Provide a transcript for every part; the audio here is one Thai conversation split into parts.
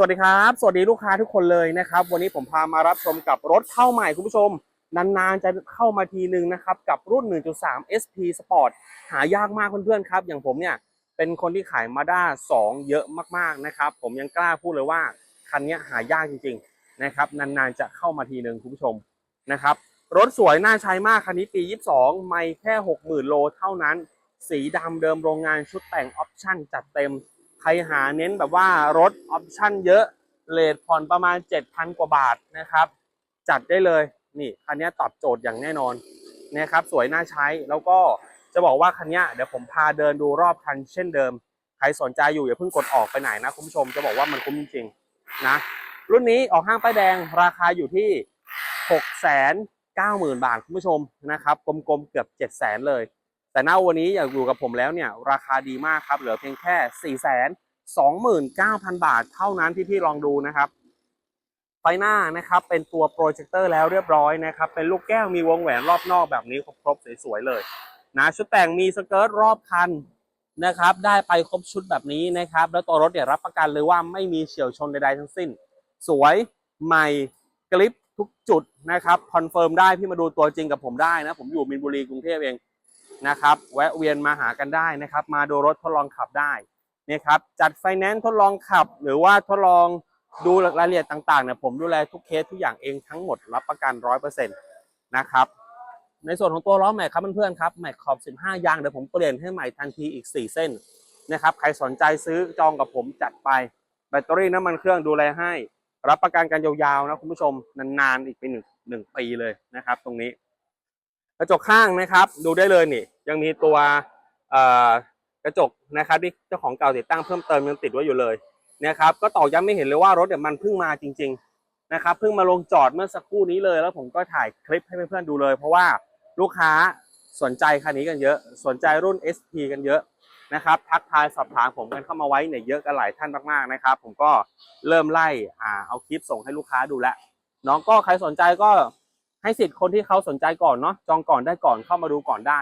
สวัสดีครับ สวัสดีลูกค้าทุกคนเลยนะครับ วันนี้ผมพามารับชมกับรถเข้าใหม่คุณผู้ชม นานๆจะเข้ามาทีนึงนะครับ กับรุ่น 1.3 SP Sport หายากมากเพื่อนๆครับ อย่างผมเนี่ย เป็นคนที่ขายมาด้า2 เยอะมากๆนะครับ ผมยังกล้าพูดเลยว่า คันนี้หายากจริงๆนะครับ นานๆจะเข้ามาทีนึงคุณผู้ชมนะครับ รถสวยน่าใช้มากคันนี้ปี 22 ไม่แค่ 60,000 โลเท่านั้น สีดำเดิมโรงงานชุดแต่งออปชั่นจัดเต็ม ใครหาเน้นแบบว่ารถออปชั่นเยอะเลทผ่อนประมาณ 7,000 กว่าบาทนะครับ จัดได้เลยนี่คันนี้ตอบโจทย์อย่างแน่นอนนะครับสวยน่าใช้แล้วก็จะบอกว่าคันนี้เดี๋ยวผมพาเดินดูรอบคันเช่นเดิม ใครสนใจอยู่อย่าเพิ่งกดออกไปไหนนะคุณผู้ชมจะบอกว่ามันคุ้มจริงๆนะรุ่นนี้ออกห้างป้ายแดงราคาอยู่ที่ 6 9 0 0 0 0 บาทคุณผู้ชมนะครับกลมๆเกือบ 7 0 0 0 0 0 เลย แต่ณวันนี้อยากอยู่กับผมแล้วเนี่ยราคาดีมากครับเหลือเพียงแค่4 2 9 0 0 0บาทเท่านั้นที่พี่ลองดูนะครับไฟหน้านะครับเป็นตัวโปรเจคเตอร์แล้วเรียบร้อยนะครับเป็นลูกแก้วมีวงแหวนรอบนอกแบบนี้ครบๆสวยๆเลยนะชุดแต่งมีสเกิร์ตรอบคันนะครับได้ไปครบชุดแบบนี้นะครับ แล้วตัวรถเนี่ยรับประกันเลยว่าไม่มีเฉียวชนใดๆทั้งสิ้น สวยใหม่กริปทุกจุดนะครับคอนเฟิร์มได้พี่มาดูตัวจริงกับผมได้นะผมอยู่มินบุรีกรุงเทพเอง นะครับ แวะเวียนมาหากันได้นะครับ มาดูรถทดลองขับได้นะครับจัดไฟแนนซ์ทดลองขับ หรือว่าทดลองดูรายละเอียดต่างๆเนี่ยผมดูแลทุกเคสทุกอย่างเองทั้งหมดรับประกัน100%นะครับในส่วนของตัวล้อแม็กครับเพื่อนๆครับแม็กขอบ 15 ยางเดี๋ยวผมเปลี่ยนให้ใหม่ทันทีอีก 4 เส้นนะครับใครสนใจซื้อจองกับผมจัดไป แบตเตอรี่น้ำมันเครื่องดูแลให้ รับประกันกันยาวๆนะคุณผู้ชมนานๆอีกเป็นหนึ่งปีเลยนะครับ ตรงนี้ กระจกข้างนะครับ ดูได้เลยนี่ ยังมีตัวกระจกนะครับที่เจ้าของเก่าติดตั้งเพิ่มเติมยังติดไว้อยู่เลยนะครับ ก็ตอกย้ำไม่เห็นเลยว่ารถเนี่ยมันเพิ่งมาจริง ๆนะครับเพิ่งมาลงจอดเมื่อสักครู่นี้เลย แล้วผมก็ถ่ายคลิปให้เพื่อนๆดูเลย เพราะว่าลูกค้าสนใจคันนี้กันเยอะ สนใจรุ่น SP กันเยอะนะครับทักทายสอบถามผมกันเข้ามาไว้เนี่ยเยอะกันหลายท่านมากๆนะครับ ผมก็เริ่มไล่อ่าเอาคลิปส่งให้ลูกค้าดูแล้วน้องก็ใครสนใจก็ ให้สิทธิ์คนที่เขาสนใจก่อนเนาะจองก่อนได้ก่อนเข้ามาดูก่อนได้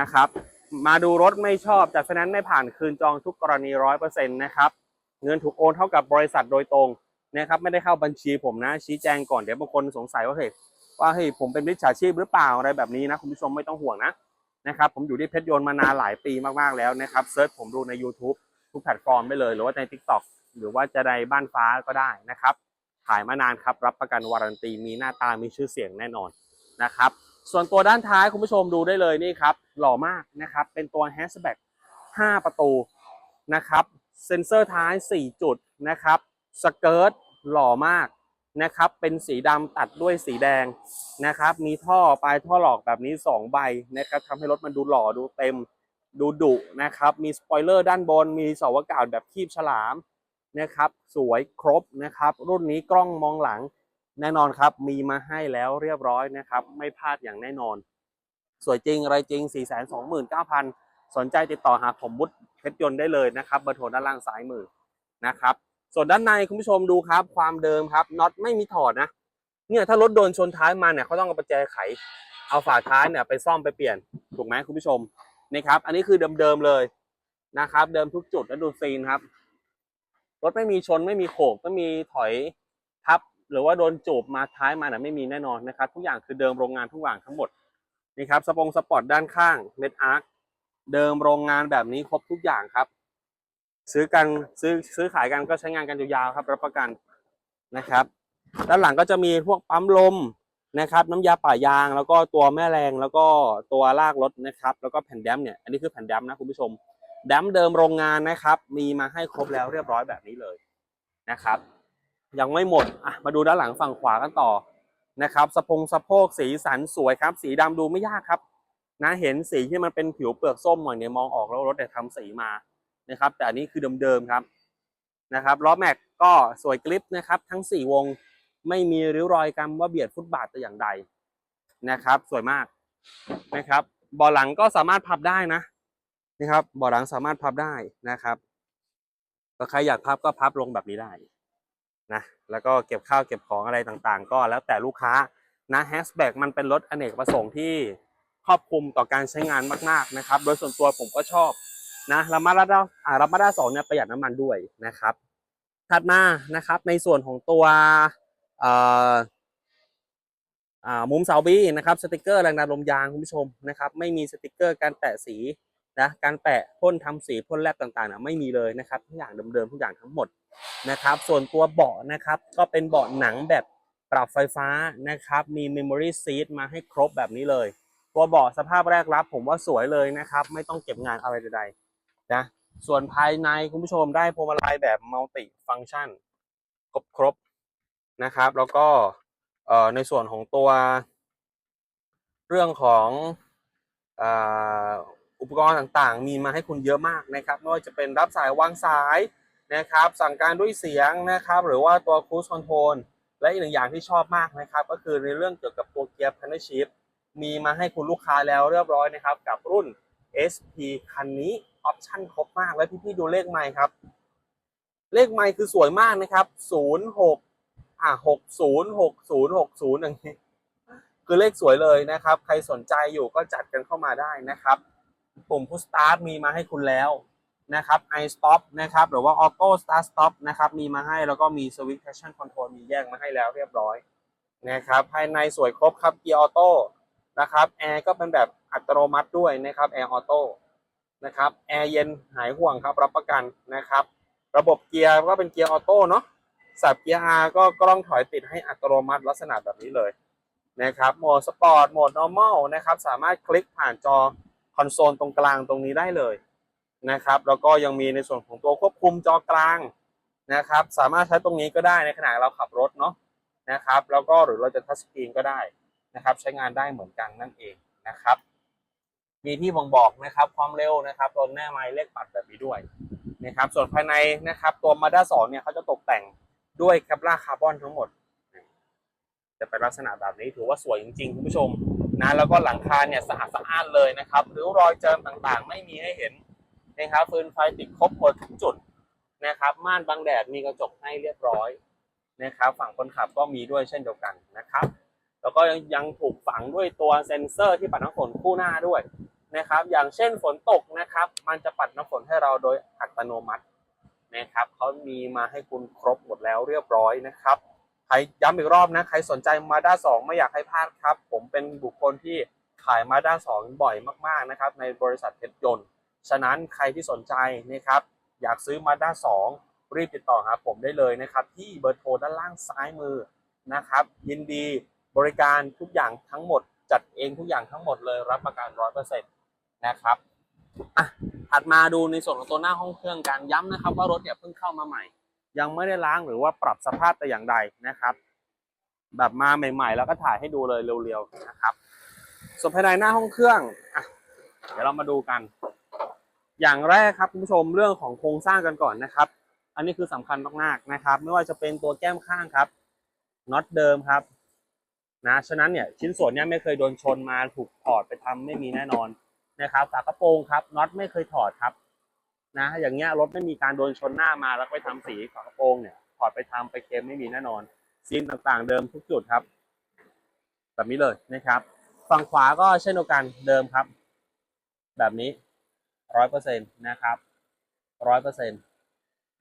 นะครับ มาดูรถไม่ชอบจัดไฟแนนซ์ไม่ผ่านคืนจองทุกกรณีร้อยเปอร์เซ็นต์นะครับเงินถูกโอนเท่ากับบริษัทโดยตรงนะครับไม่ได้เข้าบัญชีผมนะ ชี้แจงก่อนเดี๋ยวบางคนสงสัยว่าเฮ้ยว่าเฮ้ยผมเป็นมิจฉาชีพหรือเปล่าอะไรแบบนี้นะคุณผู้ชมไม่ต้องห่วงนะนะครับผมอยู่ที่เพชรยนต์มานานหลายปีมากๆแล้วนะครับเซิร์ชผมดูใน YouTube ทุกแพลตฟอร์มได้เลย หรือว่าใน TikTok หรือว่าจะในบ้านฟ้าก็ได้นะครับ ขายมานานครับ รับประกันวารันตี มีหน้าตามีชื่อเสียงแน่นอนนะครับ ส่วนตัวด้านท้ายคุณผู้ชมดูได้เลยนี่ครับ หล่อมากนะครับ เป็นตัวแฮชแบ็ก5ประตูนะครับ เซ็นเซอร์ท้าย 4 จุดนะครับ สเกิร์ตหล่อมากนะครับ เป็นสีดำตัดด้วยสีแดงนะครับ มีท่อปลายท่อหลอกแบบนี้ 2 ใบนะครับทำให้รถมันดูหล่อดูเต็ม ดูดุนะครับ มีสปอยเลอร์ด้านบน มีเสาอากาศแบบคีบฉลาม นะครับ สวยครบนะครับ รุ่นนี้กล้องมองหลังแน่นอนครับ มีมาให้แล้วเรียบร้อยนะครับ ไม่พลาดอย่างแน่นอน สวยจริงอะไรจริง 4 2 9 0 0 0 สนใจติดต่อหาผมมุดเพชรยนต์ได้เลยนะครับเบอร์โทรด้านล่างซ้ายมือนะครับ ส่วนด้านในคุณผู้ชมดูครับ ความเดิมครับน็อตไม่มีถอดนะ เนี่ยถ้ารถโดนชนท้ายมาเนี่ยเขาต้องเอาประแจไข เอาฝาท้ายเนี่ยไปซ่อมไปเปลี่ยนถูกไหมคุณผู้ชมนี่ครับ อันนี้คือเดิมๆเลยนะครับ เดิมทุกจุดแล้วดูซีนครับ รถไม่มีชนไม่มีโขกไม่มีถอยทับ หรือว่าโดนจูบมาท้ายมาเนี่ยไม่มีแน่นอนนะครับ ทุกอย่างคือเดิมโรงงานทุกอย่างทั้งหมดนี่ครับสปงสปอร์ตด้านข้างเม็ดอาร์คเดิมโรงงานแบบนี้ครบทุกอย่างครับ ซื้อกันซื้อซื้อขายกันก็ใช้งานกันยาวๆครับ รับประกันนะครับ ด้านหลังก็จะมีพวกปั๊มลมนะครับน้ำยาป่ายางแล้วก็ตัวแม่แรงแล้วก็ตัวลากรถนะครับ แล้วก็แผ่นแดมเนี่ยอันนี้คือแผ่นแดมนะคุณผู้ชม ดัมเดิมโรงงานนะครับ มีมาให้ครบแล้วเรียบร้อยแบบนี้เลยนะครับ ยังไม่หมดอะมาดูด้านหลังฝั่งขวากันต่อนะครับสะพงสะโพกสีสันสวยครับ สีดำดูไม่ยากครับนะเห็นสีที่มันเป็นผิวเปลือกส้มหน่อยเนี่ยมองออกแล้วรถเนี่ทำสีมานะครับ แต่อันนี้คือเดิมๆครับนะครับล้อแม็กก็สวยกริปนะครับ ทั้ง 4 วงไม่มีริ้วรอยกำว่าเบียดฟุตบาทแต่อย่างใดนะครับ สวยมากนะครับเบาหลังก็สามารถพับได้นะ นี่ครับเบาะหลังสามารถพับได้นะครับก็ใครอยากพับก็พับลงแบบนี้ได้นะแล้วก็เก็บข้าวเก็บของอะไรต่างๆ ก็แล้วแต่ลูกค้านะแฮชแบ็กมันเป็นรถอเนกประสงค์ที่ครอบคลุมต่อการใช้งานมากๆนะครับ โดยส่วนตัวผมก็ชอบนะรามาด้าอ่ารามาด้าสองเนี่ยประหยัดน้ำมันด้วยนะครับ ถัดมานะครับในส่วนของตัวมุมเสาบีนะครับสติกเกอร์แรงดันลมยางคุณผู้ชมนะครับ ไม่มีสติกเกอร์การแปะสี นะการแปะพ่นทำสีพ่นแลบต่างๆนะไม่มีเลยนะครับทุกอย่างเดิมๆทุกอย่างทั้งหมดนะครับ ส่วนตัวเบาะนะครับก็เป็นเบาะหนังแบบปรับไฟฟ้านะครับมี Memory Seat มาให้ครบแบบนี้เลย ตัวเบาะสภาพแรกรับ ผมว่าสวยเลยนะครับ ไม่ต้องเก็บงานอะไรใดๆนะส่วนภายในคุณผู้ชมได้พวงมาลัยแบบมัลติฟัง c t ชันครบครบๆนะครับ แล้วก็เอ่อในส่วนของตัว เรื่องของ อุปกรณ์ต่างๆ มีมาให้คุณเยอะมากนะครับไม่ว่าจะเป็นรับสายวางสายนะครับ สั่งการด้วยเสียงนะครับ หรือว่าตัว Cruise Control และอีกหนึ่งอย่างที่ชอบมากนะครับ ก็คือในเรื่องเกี่ยวกับตัวเกียร์ Partnership มีมาให้คุณลูกค้าแล้วเรียบร้อยนะครับ กับรุ่น SP คันนี้ออปชั่นครบมากแล้วพี่ๆดูเลขไมค์ครับ เลขไมค์คือสวยมากนะครับ 06 อะ 60 60 60 อย่างนี้ คือเลขสวยเลยนะครับ ใครสนใจอยู่ก็จัดกันเข้ามาได้นะครับ ปุ่ม push start มีมาให้คุณแล้วนะครับ i stop นะครับ หรือว่า auto start stop นะครับ มีมาให้แล้วก็มี switch traction control มีแยกมาให้แล้วเรียบร้อยนะครับ ภายในสวยครบครับ เกียร์ออโต้นะครับ แอร์ก็เป็นแบบอัตโนมัติด้วยนะครับ แอร์ออโต้นะครับ แอร์เย็นหายห่วงครับ รับประกันนะครับ ระบบเกียร์ก็เป็นเกียร์ออโต้เนาะสับเกียร์ R ก็กล้องถอยติดให้อัตโนมัติลักษณะแบบนี้เลยนะครับ โหมดสปอร์ต โหมด normal นะครับ สามารถคลิกผ่านจอ คอนโซลตรงกลางตรงนี้ได้เลยนะครับ แล้วก็ยังมีในส่วนของตัวควบคุมจอกลางนะครับ สามารถใช้ตรงนี้ก็ได้ในขณะเราขับรถเนาะนะครับ แล้วก็หรือเราจะทัชสกรีนก็ได้นะครับ ใช้งานได้เหมือนกันนั่นเองนะครับ มีที่บ่งบอกนะครับความเร็วนะครับตัวแน่ไม้เลขปัดแบบนี้ด้วยนะครับ ส่วนภายในนะครับตัว Mazda 2เนี่ยเขาจะตกแต่งด้วยแคปลาคาร์บอนทั้งหมด จะเป็นลักษณะแบบนี้ถือว่าสวยจริงๆคุณผู้ชม นะแล้วก็หลังคาเนี่ยสะอาดสะอ้านเลยนะครับหริ้วรอยเจิมต่างๆ ไม่มีให้เห็นนะครับฟืนไฟติดครบหมดทุกจุดนะครับม่านบังแดดมีกระจกให้เรียบร้อยนะครับฝั่งคนขับก็มีด้วยเช่นเดียวกันนะครับ แล้วก็ยังยังถูกฝังด้วยตัวเซ็นเซอร์ที่ปัดน้ำฝนคู่หน้าด้วยนะครับ อย่างเช่นฝนตกนะครับ มันจะปัดน้ำฝนให้เราโดยอัตโนมัตินะครับเขามีมาให้คุณครบหมดแล้วเรียบร้อยนะครับ รย้ำอีกรอบนะ ใครสนใจ Mazda 2ไม่อยากให้พลาดครับ ผมเป็นบุคคลที่ขาย Mazda 2บ่อยมากๆนะครับ ในบริษัทเพชรยนต์ ฉะนั้นใครที่สนใจนะครับ อยากซื้อ Mazda 2รีบติดต่อหาผมได้เลยนะครับ ที่เบอร์โทรด้านล่างซ้ายมือนะครับ ยินดีบริการทุกอย่างทั้งหมด จัดเองทุกอย่างทั้งหมดเลยรับประกัน100%นะครับอะถัดมาดูในส่วนของตัวหน้าห้องเครื่องกันย้ำนะครับว่ารถเนี่ยเพิ่งเข้ามาใหม่ ยังไม่ได้ล้างหรือว่าปรับสภาพแต่อย่างใดนะครับ แบบมาใหม่ ๆ แล้วก็ถ่ายให้ดูเลยเร็วๆนะครับส่วนภายในหน้าห้องเครื่องอะเดี๋ยวเรามาดูกัน อย่างแรกครับคุณผู้ชมเรื่องของโครงสร้างกันก่อนนะครับ อันนี้คือสำคัญมากๆนะครับ ไม่ว่าจะเป็นตัวแก้มข้างครับน็อตเดิมครับนะฉะนั้นเนี่ยชิ้นส่วนเนี้ยไม่เคยโดนชนมาถูกถอดไปทำไม่มีแน่นอนนะครับฝากระโปรงครับน็อตไม่เคยถอดครับ นะอย่างเงี้ยรถไม่มีการโดนชนหน้ามาแล้วไปทำสีฝากระโปรงเนี่ยถอดไปทำไปเคลมไม่มีแน่นอนซีนต่างๆ เดิมทุกจุดครับแบบนี้เลยนะครับ ฝั่งขวาก็เช่นเดียวกันเดิมครับ แบบนี้ร้อยเปอร์เซ็นต์นะครับร้อยเปอร์เซ็นต์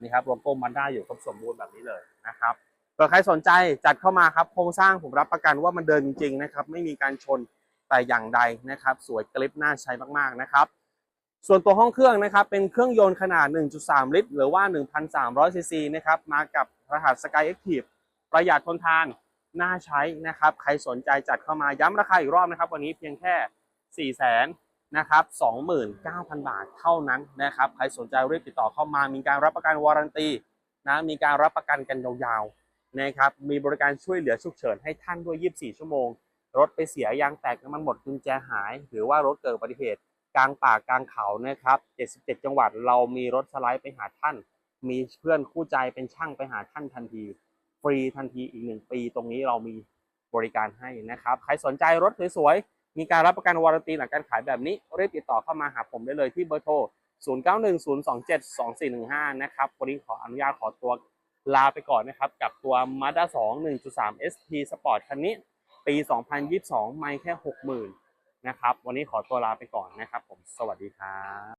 นี่ครับโลโก้มันได้อยู่ครบสมบูรณ์แบบนี้เลยนะครับเผื่อใครสนใจจัดเข้ามาครับโครงสร้างผมรับประกันว่ามันเดินจริงๆนะครับ ไม่มีการชนแต่อย่างใดนะครับ สวยกริบน่าใช้มากๆนะครับ ส่วนตัวห้องเครื่องนะครับเป็นเครื่องยนต์ขนาด 1.3 ลิตร หรือว่า 1,300 ซีซีนะครับมากับรหัส Sky Active ประหยัดทนทานน่าใช้นะครับใครสนใจจัดเข้ามาย้ำราคาอีกรอบนะครับ วันนี้เพียงแค่ 4 0 0 0 0 0นะครับ29,000 บาทเท่านั้นนะครับใครสนใจรีบติดต่อเข้ามามีการรับประกันวารันตีนะมีการรับประกันกันยาวๆนะครับมีบริการช่วยเหลือฉุกเฉินให้ท่านด้วย 24 ชั่วโมง รถไปเสียยางแตกน้ำมันหมดกุญแจหาย หรือว่ารถเกิดอุบัติเหตุ กลางป่ากลางเขานะครับ 77 จังหวัดเรามีรถสไลด์ไปหาท่าน มีเพื่อนคู่ใจเป็นช่างไปหาท่านทันที ฟรีทันทีอีกหนึ่งปี ตรงนี้เรามีบริการให้นะครับ ใครสนใจรถสวยๆ มีการรับประกันวารันตีหลังการขายแบบนี้รีบติดต่อเข้ามาหาผมได้เลยที่เบอร์โทร 0910272415 นะครับ วันนี้ขออนุญาตขอตัวลาไปก่อนนะครับ กับตัว Mazda 2 1.3 SP Sport คันนี้ ปี 2022 ไม่แค่ 60,000 นะครับ วันนี้ขอตัวลาไปก่อนนะครับ ผมสวัสดีครับ